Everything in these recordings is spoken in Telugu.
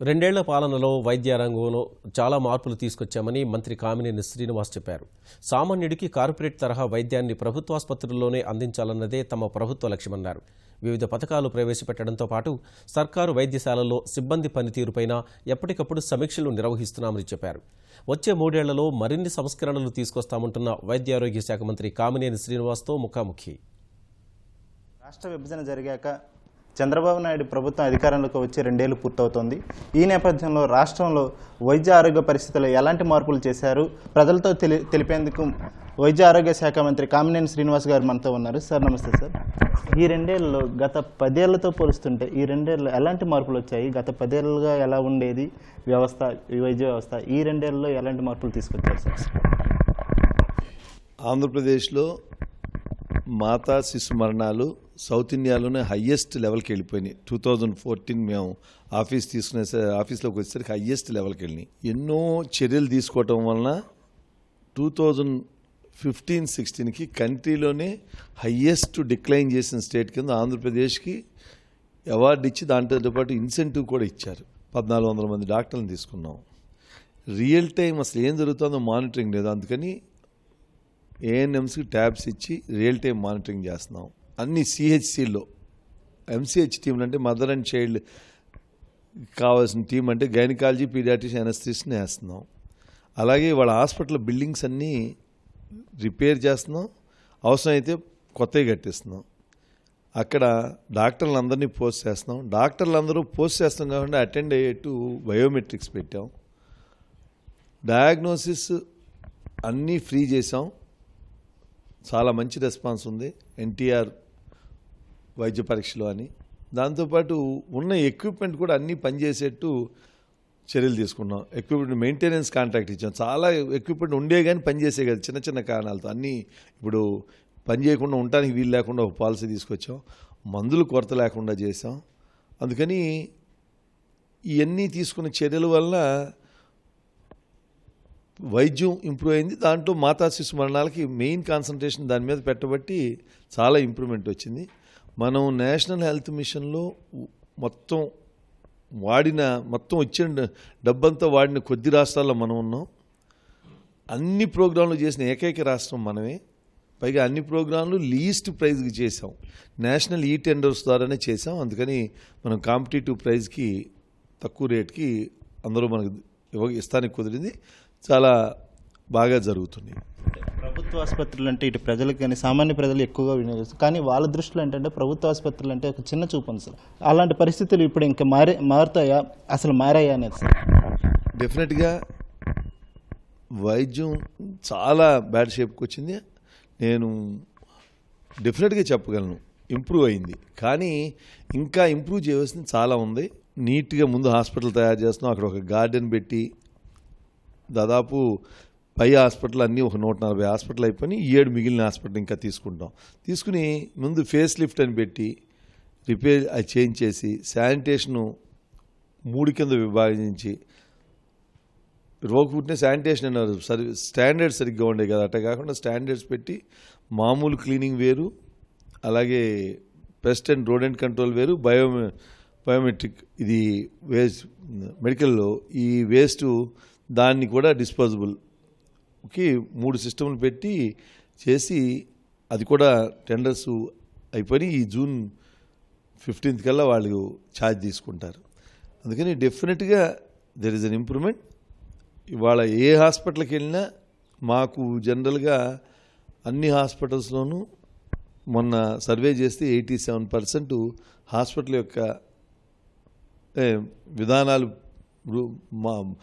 రెండేళ్ళ పాలనలో వైద్య రంగంలో చాలా మార్పులు తీసుకొచ్చామని మంత్రి కామినేని శ్రీనివాస్ చెప్పారు. సామాన్యుడికి కార్పొరేట్ తరహా వైద్యాన్ని ప్రభుత్వాసుపత్రుల్లోనే అందించాలన్నదే తమ ప్రభుత్వ లక్ష్యమన్నారు. వివిధ పథకాలు ప్రవేశపెట్టడంతో పాటు సర్కారు వైద్యశాలల్లో సిబ్బంది పనితీరుపైన ఎప్పటికప్పుడు సమీక్షలు నిర్వహిస్తున్నామని చెప్పారు. వచ్చే మూడేళ్ళలో మరిన్ని సంస్కరణలు తీసుకొస్తామంటున్న వైద్యారోగ్య శాఖ మంత్రి కామినేని శ్రీనివాస్తో ముఖాముఖి. రాష్ట్ర విభజన జరిగాక చంద్రబాబు నాయుడు ప్రభుత్వం అధికారంలోకి వచ్చి రెండేళ్ళు పూర్తవుతోంది. ఈ నేపథ్యంలో రాష్ట్రంలో వైద్య ఆరోగ్య పరిస్థితుల్లో ఎలాంటి మార్పులు చేశారు? ప్రజలతో తెలి తెలిపేందుకు వైద్య ఆరోగ్య శాఖ మంత్రి కామినేని శ్రీనివాస్ గారు మనతో ఉన్నారు. సార్ నమస్తే సార్. ఈ రెండేళ్ళలో గత పదేళ్ళతో పోలుస్తుంటే ఈ రెండేళ్ళు ఎలాంటి మార్పులు వచ్చాయి? గత పదేళ్ళుగా ఎలా ఉండేది వ్యవస్థ వైద్య వ్యవస్థ? ఈ రెండేళ్ళలో ఎలాంటి మార్పులు తీసుకొచ్చారు సార్? ఆంధ్రప్రదేశ్లో మాతా శిశు మరణాలు సౌత్ ఇండియాలోనే హయ్యెస్ట్ లెవెల్కి వెళ్ళిపోయినాయి. టూ థౌజండ్ ఫోర్టీన్ మేము ఆఫీస్ తీసుకునే ఆఫీస్లోకి వచ్చేసరికి హయ్యెస్ట్ లెవెల్కి వెళ్ళినాయి. ఎన్నో చర్యలు తీసుకోవటం వలన టూ థౌజండ్ ఫిఫ్టీన్ సిక్స్టీన్కి కంట్రీలోనే హయ్యెస్ట్ డిక్లైన్ చేసిన స్టేట్ కింద ఆంధ్రప్రదేశ్కి అవార్డు ఇచ్చి దాంతో పాటు ఇన్సెంటివ్ కూడా ఇచ్చారు. పద్నాలుగు వందల మంది డాక్టర్లను తీసుకున్నాం. రియల్ టైం అసలు ఏం జరుగుతుందో మానిటరింగ్ లేదు. అందుకని ఏఎన్ఎంస్కి ట్యాబ్స్ ఇచ్చి రియల్ టైం మానిటరింగ్ చేస్తున్నాం. అన్ని సిహెచ్సిలో ఎంసీహెచ్ టీంలు అంటే మదర్ అండ్ చైల్డ్ కావాల్సిన టీం అంటే గైనకాలజీ పీడియాట్రిషియన్ ఎనస్థిస్ట్ని వేస్తున్నాం. అలాగే వాళ్ళ హాస్పిటల్ బిల్డింగ్స్ అన్నీ రిపేర్ చేస్తున్నాం. అవసరమైతే కొత్తవి కట్టిస్తున్నాం. అక్కడ డాక్టర్లందరినీ పోస్ట్ చేస్తున్నాం. డాక్టర్లందరూ పోస్ట్ చేస్తాం కాబట్టి అటెండ్ అయ్యేట్టు బయోమెట్రిక్స్ పెట్టాం. డయాగ్నోసిస్ అన్నీ ఫ్రీ చేసాం చాలా మంచి రెస్పాన్స్ ఉంది. ఎన్టీఆర్ వైద్య పరీక్షలు అని. దాంతోపాటు ఉన్న ఎక్విప్మెంట్ కూడా అన్నీ పనిచేసేట్టు చర్యలు తీసుకున్నాం. ఎక్విప్మెంట్ మెయింటెనెన్స్ కాంట్రాక్ట్ ఇచ్చాం. చాలా ఎక్విప్మెంట్ ఉండే కానీ పనిచేసే కదా. చిన్న చిన్న కారణాలతో అన్నీ ఇప్పుడు పని చేయకుండా ఉండటానికి వీలు లేకుండా ఒక పాలసీ తీసుకొచ్చాం. మందులు కొరత లేకుండా చేసాం అందుకని ఇవన్నీ తీసుకున్న చర్యల వల్ల వైద్యం ఇంప్రూవ్ అయింది. దాంట్లో మాతా శిశు మరణాలకి మెయిన్ కాన్సన్ట్రేషన్ దాని మీద పెట్టబట్టి చాలా ఇంప్రూవ్మెంట్ వచ్చింది. మనం నేషనల్ హెల్త్ మిషన్లో మొత్తం వాడిన మొత్తం వచ్చిన డబ్బంతా వాడిన కొద్ది రాష్ట్రాల్లో మనం ఉన్నాం. అన్ని ప్రోగ్రాంలు చేసిన ఏకైక రాష్ట్రం మనమే. పైగా అన్ని ప్రోగ్రాంలు లీస్ట్ ప్రైజ్కి చేసాం నేషనల్ ఈ టెండర్స్ ద్వారానే చేసాం అందుకని మనం కాంపిటేటివ్ ప్రైజ్కి తక్కువ రేట్కి అందరూ మనకు ఇవ్వ ఇస్తానికి కుదిరింది. చాలా బాగా జరుగుతుంది. ప్రభుత్వ ఆసుపత్రులు అంటే ఇటు ప్రజలకు కానీ సామాన్య ప్రజలు ఎక్కువగా వినియోగిస్తారు. కానీ వాళ్ళ దృష్టిలో ఏంటంటే ప్రభుత్వ ఆసుపత్రులు అంటే ఒక చిన్న చూపు ఉంది సార్. అలాంటి పరిస్థితులు ఇప్పుడు ఇంకా మారే మారుతాయా? అసలు మారాయా అనేది సార్. డెఫినెట్గా వైద్యం చాలా బ్యాడ్ షేప్కి వచ్చింది. నేను డెఫినెట్గా చెప్పగలను. ఇంప్రూవ్ అయింది. కానీ ఇంకా ఇంప్రూవ్ చేయవలసింది చాలా ఉంది. నీట్గా ముందు హాస్పిటల్ తయారు చేస్తున్నాం. అక్కడ ఒక గార్డెన్ పెట్టి దాదాపు పై హాస్పిటల్ అన్నీ ఒక నూట నలభై హాస్పిటల్ అయిపోయి ఏడు మిగిలిన హాస్పిటల్ ఇంకా తీసుకుంటాం. తీసుకుని ముందు ఫేస్ లిఫ్ట్ అని పెట్టి రిపేర్ అది చేంజ్ చేసి శానిటేషను మూడు కింద విభాగించి రోగు పుట్టిన శానిటేషన్ అన్నారు సరి స్టాండర్డ్ సరిగ్గా ఉండే కదా అట్ట కాకుండా స్టాండర్డ్స్ పెట్టి మామూలు క్లీనింగ్ వేరు అలాగే పెస్ట్ అండ్ రోడెంట్ కంట్రోల్ వేరు బయో బయోమెట్రిక్ ఇది వేస్ట్ మెడికల్లో ఈ వేస్ట్ దాన్ని కూడా డిస్పోజబుల్కి మూడు సిస్టమ్లు పెట్టి చేసి అది కూడా టెండర్స్ అయిపోయి ఈ జూన్ ఫిఫ్టీన్త్ కల్లా వాళ్ళు ఛార్జ్ తీసుకుంటారు. అందుకని డెఫినెట్గా దెర్ ఇస్ అన్ ఇంప్రూవ్మెంట్ ఇవాళ ఏ హాస్పిటల్కి వెళ్ళినా మాకు జనరల్గా అన్ని హాస్పిటల్స్లోనూ మొన్న సర్వే చేస్తే ఎయిటీ సెవెన్ పర్సెంట్ హాస్పిటల్ యొక్క విధానాలు మా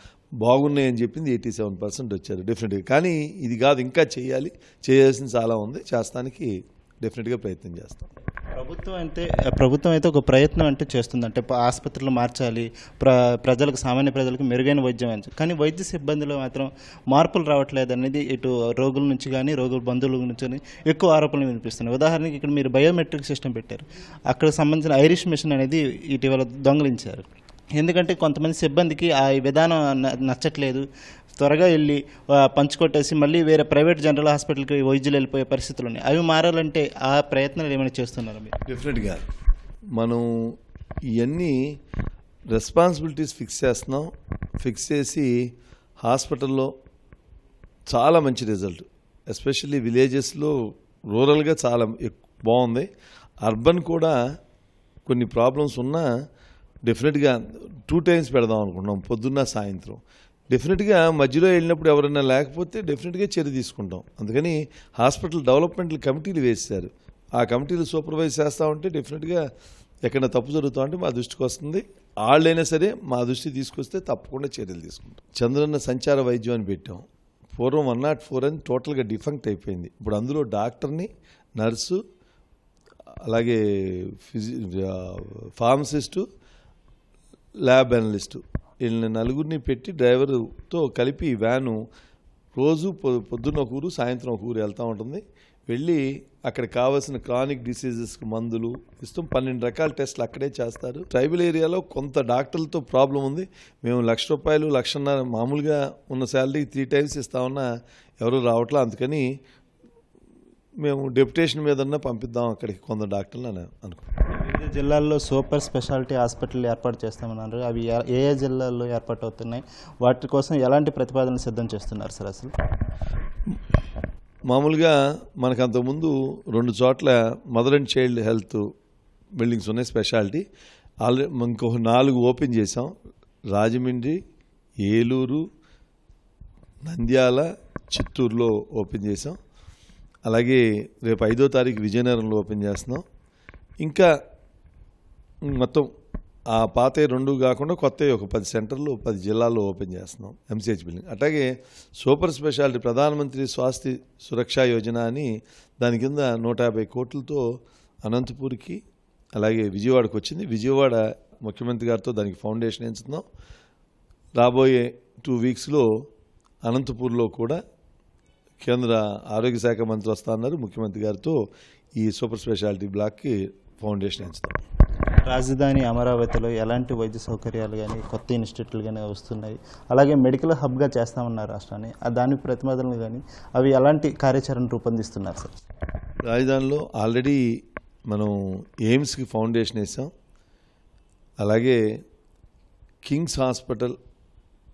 బాగున్నాయని చెప్పింది ఎయిటీ సెవెన్ పర్సెంట్ వచ్చారు డెఫినెట్గా కానీ ఇది కాదు ఇంకా చేయాలి. చేయాల్సింది చాలా ఉంది. చేస్తానికి డెఫినెట్గా ప్రయత్నం చేస్తాం. ప్రభుత్వం అంటే ప్రభుత్వం అయితే ఒక ప్రయత్నం అంటే చేస్తుంది. అంటే ఆసుపత్రులు మార్చాలి ప్ర ప్రజలకు సామాన్య ప్రజలకు మెరుగైన వైద్యం అని కానీ వైద్య సిబ్బందిలో మాత్రం మార్పులు రావట్లేదు అనేది ఇటు రోగుల నుంచి కానీ రోగుల బంధువుల నుంచి కానీ ఎక్కువ ఆరోపణలు వినిపిస్తున్నాయి. ఉదాహరణకి ఇక్కడ మీరు బయోమెట్రిక్ సిస్టమ్ పెట్టారు. అక్కడ సంబంధించిన ఐరిష్ మిషన్ అనేది ఇటీవల దొంగలించారు. ఎందుకంటే కొంతమంది సిబ్బందికి ఆ విధానం నచ్చట్లేదు. త్వరగా వెళ్ళి పంచుకొట్టేసి మళ్ళీ వేరే ప్రైవేట్ జనరల్ హాస్పిటల్కి వైద్యులు వెళ్ళిపోయే పరిస్థితులు ఉన్నాయి. అవి మారాలంటే ఆ ప్రయత్నాలు ఏమైనా చేస్తున్నారు మీరు? డెఫినెట్గా. మనం ఇవన్నీ రెస్పాన్సిబిలిటీస్ ఫిక్స్ చేస్తున్నాం. ఫిక్స్ చేసి హాస్పిటల్లో చాలా మంచి రిజల్ట్. ఎస్పెషల్లీ విలేజెస్లో రూరల్గా చాలా బాగుంది. అర్బన్ కూడా కొన్ని ప్రాబ్లమ్స్ ఉన్నా డెఫినెట్గా టూ టైమ్స్ పెడదాం అనుకుంటున్నాం పొద్దున్న సాయంత్రం. డెఫినెట్గా మధ్యలో వెళ్ళినప్పుడు ఎవరైనా లేకపోతే డెఫినెట్గా చర్య తీసుకుంటాం. అందుకని హాస్పిటల్ డెవలప్మెంట్ కమిటీలు వేశారు. ఆ కమిటీలు సూపర్వైజ్ చేస్తూ ఉంటే డెఫినెట్గా ఎక్కడ తప్పు జరుగుతూ ఉంటే మా దృష్టికి వస్తుంది. వాళ్ళైనా సరే మా దృష్టి తీసుకొస్తే తప్పకుండా చర్యలు తీసుకుంటాం. చంద్రన్న సంచార వైద్యం అని పెట్టాం. పూర్వం వన్ నాట్ ఫోర్ అని టోటల్గా డిఫంక్ట్ అయిపోయింది. ఇప్పుడు అందులో డాక్టర్ని నర్సు అలాగే ఫిజి ఫార్మసిస్టు ల్యాబ్ అనలిస్టు. వీళ్ళని నలుగురిని పెట్టి డ్రైవర్తో కలిపి వ్యాను రోజు పొద్దున్న ఒక ఊరు సాయంత్రం ఒక ఊరు వెళ్తూ ఉంటుంది. వెళ్ళి అక్కడ కావాల్సిన క్రానిక్ డిసీజెస్కి మందులు ఇస్తాం. పన్నెండు రకాల టెస్టులు అక్కడే చేస్తారు. ట్రైబల్ ఏరియాలో కొంత డాక్టర్లతో ప్రాబ్లం ఉంది. మేము లక్ష రూపాయలు లక్షన్నర మామూలుగా ఉన్న శాలరీ త్రీ టైమ్స్ ఇస్తా ఉన్నా ఎవరు రావట్లా అందుకని మేము డెప్యుటేషన్ మీదన్నా పంపిద్దాం అక్కడికి కొంత డాక్టర్లు అని అనుకున్నాం వివిధ జిల్లాల్లో సూపర్ స్పెషాలిటీ హాస్పిటల్ ఏర్పాటు చేస్తామన్నారు. అవి ఏ- ఏ జిల్లాల్లో ఏర్పాటు అవుతున్నాయి వాటి కోసం ఎలాంటి ప్రతిపాదనలు సిద్ధం చేస్తున్నారు సార్ అసలు? మామూలుగా మనకు అంతకుముందు రెండు చోట్ల mother and child health buildings ఉన్నాయి స్పెషాలిటీ. ఆల్రెడీ ఇంకొక నాలుగు ఓపెన్ చేసాం రాజమండ్రి ఏలూరు నంద్యాల చిత్తూరులో ఓపెన్ చేసాం అలాగే రేపు ఐదో తారీఖు విజయనగరంలో ఓపెన్ చేస్తున్నాం. ఇంకా మొత్తం ఆ పాత రెండు కాకుండా కొత్త ఒక పది సెంటర్లు పది జిల్లాల్లో ఓపెన్ చేస్తున్నాం ఎంసీహెచ్ బిల్డింగ్ అట్లాగే సూపర్ స్పెషాలిటీ ప్రధానమంత్రి స్వాస్థ్య సురక్షా యోజన అని దాని కింద నూట యాభై కోట్లతో అనంతపూర్కి అలాగే విజయవాడకు వచ్చింది. విజయవాడ ముఖ్యమంత్రి గారితో దానికి ఫౌండేషన్ ఎంచుతున్నాం. రాబోయే టూ వీక్స్లో అనంతపూర్లో కూడా కేంద్ర ఆరోగ్య శాఖ మంత్రి వస్తా అన్నారు ముఖ్యమంత్రి గారితో ఈ సూపర్ స్పెషాలిటీ బ్లాక్కి ఫౌండేషన్ ఎంచుతాం. రాజధాని అమరావతిలో ఎలాంటి వైద్య సౌకర్యాలు కానీ కొత్త ఇన్స్టిట్యూట్లు కానీ వస్తున్నాయి. అలాగే మెడికల్ హబ్గా చేస్తామన్నారు రాష్ట్రాన్ని. ఆ దాని ప్రతిపాదనలు కానీ అవి ఎలాంటి కార్యాచరణ రూపొందిస్తున్నారు సార్? రాజధానిలో ఆల్రెడీ మనం ఎయిమ్స్కి ఫౌండేషన్ వేసాం. అలాగే కింగ్స్ హాస్పిటల్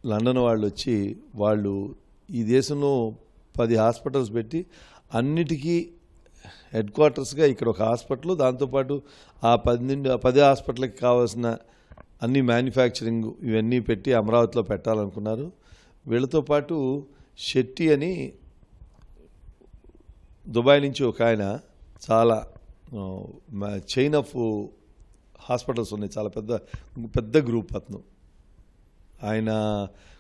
లండన్ వాళ్ళు వచ్చి వాళ్ళు ఈ దేశంలో పది హాస్పిటల్స్ పెట్టి అన్నిటికీ హెడ్ క్వార్టర్స్గా ఇక్కడ ఒక హాస్పిటల్ దాంతోపాటు ఆ పది నుండి పది హాస్పిటల్కి కావాల్సిన అన్ని మ్యానుఫ్యాక్చరింగ్ ఇవన్నీ పెట్టి అమరావతిలో పెట్టాలనుకున్నారు. వీళ్ళతో పాటు శెట్టి అని దుబాయ్ నుంచి ఒక ఆయన చాలా చైన్ ఆఫ్ హాస్పిటల్స్ ఉన్నాయి. చాలా పెద్ద పెద్ద గ్రూప్ అతను. ఆయన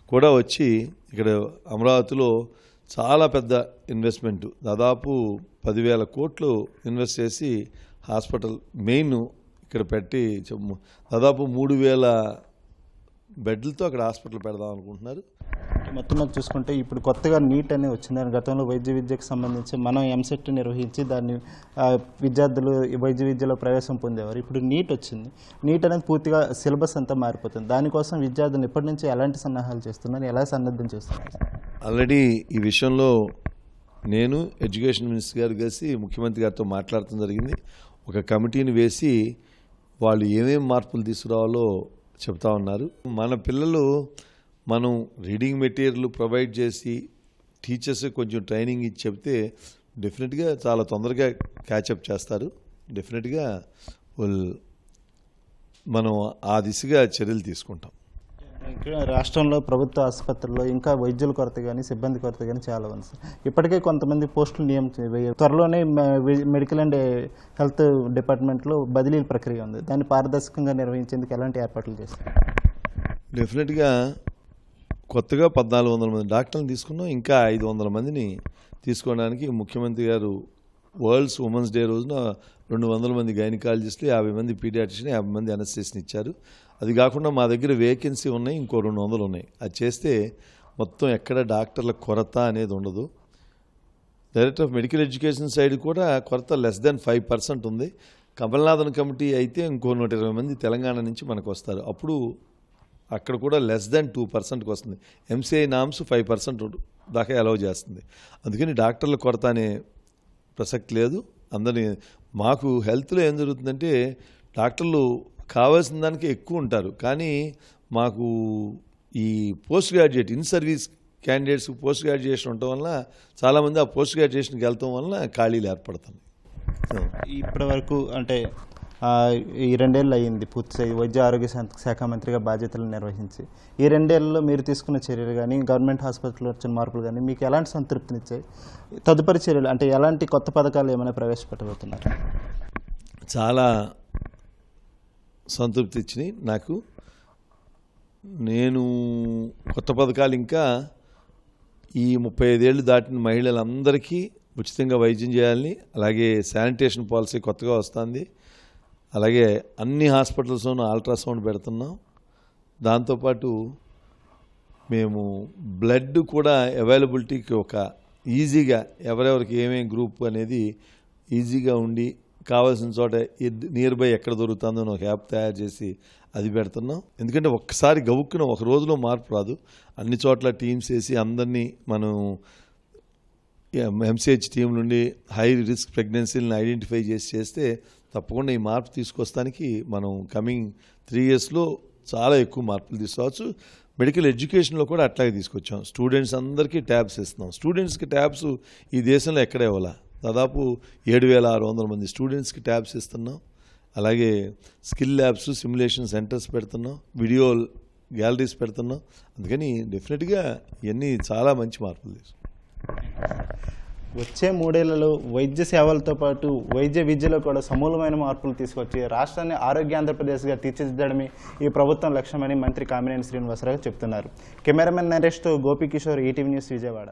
కూడా వచ్చి ఇక్కడ అమరావతిలో చాలా పెద్ద ఇన్వెస్ట్మెంట్ దాదాపు పదివేల కోట్లు ఇన్వెస్ట్ చేసి హాస్పిటల్ మెయిన్ ఇక్కడ పెట్టి దాదాపు మూడు వేల బెడ్లతో అక్కడ హాస్పిటల్ పెడదాం అనుకుంటున్నారు. మొత్తం మీద చూసుకుంటే ఇప్పుడు కొత్తగా నీట్ అనేది వచ్చింది గతంలో వైద్య విద్యకు సంబంధించి మనం ఎంసెట్ నిర్వహించి దాన్ని విద్యార్థులు వైద్య విద్యలో ప్రవేశం పొందేవారు. ఇప్పుడు నీట్ వచ్చింది. నీట్ అనేది పూర్తిగా సిలబస్ అంతా మారిపోతుంది. దానికోసం విద్యార్థులు ఇప్పటి నుంచి ఎలాంటి సన్నాహాలు చేస్తున్నారు? ఎలా సన్నద్ధం చేస్తున్నారు? ఆల్రెడీ ఈ విషయంలో నేను ఎడ్యుకేషన్ మినిస్టర్ గారు కలిసి ముఖ్యమంత్రి గారితో మాట్లాడటం జరిగింది. ఒక కమిటీని వేసి వాళ్ళు ఏమేమి మార్పులు తీసుకురావాలో చెప్తా ఉన్నారు. మన పిల్లలు మనం రీడింగ్ మెటీరియల్ ప్రొవైడ్ చేసి టీచర్స్ కొంచెం ట్రైనింగ్ ఇచ్చి చెప్తే డెఫినెట్గా చాలా తొందరగా క్యాచప్ చేస్తారు. డెఫినెట్గా వాళ్ళు మనం ఆ దిశగా చర్యలు తీసుకుంటాం. రాష్ట్రంలో ప్రభుత్వ ఆసుపత్రుల్లో ఇంకా వైద్యుల కొరత కానీ సిబ్బంది కొరత కానీ చాలా ఉంది సార్. ఇప్పటికే కొంతమంది పోస్టులు నియమించి త్వరలోనే మె- మెడికల్ అండ్ హెల్త్ డిపార్ట్మెంట్లో బదిలీల ప్రక్రియ ఉంది. దాన్ని పారదర్శకంగా నిర్వహించేందుకు ఎలాంటి ఏర్పాట్లు చేస్తారు డెఫినెట్గా కొత్తగా పద్నాలుగు వందల మంది డాక్టర్లు తీసుకున్నాం. ఇంకా ఐదు వందల మందిని తీసుకోవడానికి ముఖ్యమంత్రి గారు వరల్డ్స్ ఉమెన్స్ డే రోజున రెండు వందల మంది గైనకాలజిస్టులు యాభై మంది పీడియాట్రిషియన్ యాభై మంది అనస్థిస్ట్ని ఇచ్చారు. అది కాకుండా మా దగ్గర వేకెన్సీ ఉన్నాయి ఇంకో రెండు వందలు ఉన్నాయి. అది చేస్తే మొత్తం ఎక్కడ డాక్టర్ల కొరత అనేది ఉండదు. Director of medical education side కూడా కొరత లెస్ దెన్ ఫైవ్ పర్సెంట్ ఉంది. కమల్నాథన్ కమిటీ అయితే ఇంకో నూట ఇరవై మంది తెలంగాణ నుంచి మనకు వస్తారు. అప్పుడు అక్కడ కూడా లెస్ దెన్ టూ పర్సెంట్కి వస్తుంది. ఎంసీఐ నామ్స్ ఫైవ్ పర్సెంట్ దాకా అలౌ చేస్తుంది. అందుకని డాక్టర్ల కొరత అనే ప్రసక్తి లేదు. అందరినీ మాకు హెల్త్లో ఏం జరుగుతుందంటే డాక్టర్లు కావాల్సిన దానికి ఎక్కువ ఉంటారు. కానీ మాకు ఈ post graduate in service candidates post graduation ఉండటం వలన చాలామంది ఆ పోస్ట్ గ్రాడ్యుయేషన్కి వెళ్తాం వలన ఖాళీలు ఏర్పడుతున్నాయి. ఇప్పటి వరకు అంటే ఈ రెండేళ్ళు అయ్యింది పూర్తి వైద్య ఆరోగ్య శాఖ- శాఖ మంత్రిగా బాధ్యతలు నిర్వహించి. ఈ రెండేళ్ళలో మీరు తీసుకున్న చర్యలు కానీ గవర్నమెంట్ హాస్పిటల్లో వచ్చిన మార్పులు కానీ మీకు ఎలాంటి సంతృప్తినిచ్చాయి తదుపరి చర్యలు అంటే ఎలాంటి కొత్త పథకాలు ఏమైనా ప్రవేశపెట్టబోతున్నారు? చాలా సంతృప్తి ఇచ్చినాయి. నాకు నేను కొత్త పథకాలు ఇంకా ఈ ముప్పై ఐదేళ్ళు దాటిన మహిళలందరికీ ఉచితంగా వైద్యం చేయాలని అలాగే శానిటేషన్ పాలసీ కొత్తగా వస్తుంది. అలాగే అన్ని హాస్పిటల్స్లోనూ అల్ట్రాసౌండ్ పెడుతున్నాం. దాంతోపాటు మేము బ్లడ్ కూడా అవైలబిలిటీకి ఒక ఈజీగా ఎవరెవరికి ఏమేమి గ్రూప్ అనేది ఈజీగా ఉండి కావాల్సిన చోట నియర్ బై ఎక్కడ దొరుకుతుందో ఒక యాప్ తయారు చేసి అది పెడుతున్నాం. ఎందుకంటే ఒక్కసారి గవుక్కున ఒక రోజులో మార్పు రాదు. అన్ని చోట్ల టీమ్స్ వేసి అందరినీ మనం ఎంసీహెచ్ టీం నుండి హై రిస్క్ ప్రెగ్నెన్సీలను ఐడెంటిఫై చేసి చేస్తే తప్పకుండా ఈ మార్పు తీసుకొస్తానికి మనం కమింగ్ త్రీ ఇయర్స్లో చాలా ఎక్కువ మార్పులు తీసుకురావచ్చు మెడికల్ ఎడ్యుకేషన్లో కూడా అట్లాగే తీసుకొచ్చాం. స్టూడెంట్స్ అందరికీ ట్యాబ్స్ ఇస్తున్నాం. స్టూడెంట్స్కి ట్యాబ్స్ ఈ దేశంలో ఎక్కడ ఇవ్వాలా? దాదాపు ఏడు వేల ఆరు వందల మంది స్టూడెంట్స్కి ట్యాబ్స్ ఇస్తున్నాం. అలాగే స్కిల్ ల్యాబ్స్ సిమ్యులేషన్ సెంటర్స్ పెడుతున్నాం. వీడియో గ్యాలరీస్ పెడుతున్నాం. అందుకని డెఫినెట్గా ఇవన్నీ చాలా మంచి మార్పులు తీసుకు. వచ్చే మూడేళ్ళలో వైద్య సేవలతో పాటు వైద్య విద్యలో కూడా సమూలమైన మార్పులు తీసుకొచ్చి రాష్ట్రాన్ని ఆరోగ్య ఆంధ్రప్రదేశ్గా తీర్చిదిద్దడమే ఈ ప్రభుత్వం లక్ష్యమని మంత్రి కామినేని శ్రీనివాసరావు చెప్తున్నారు. కెమెరామెన్ నరేష్తో గోపికిషోర్ ఈటీవీ న్యూస్ విజయవాడ.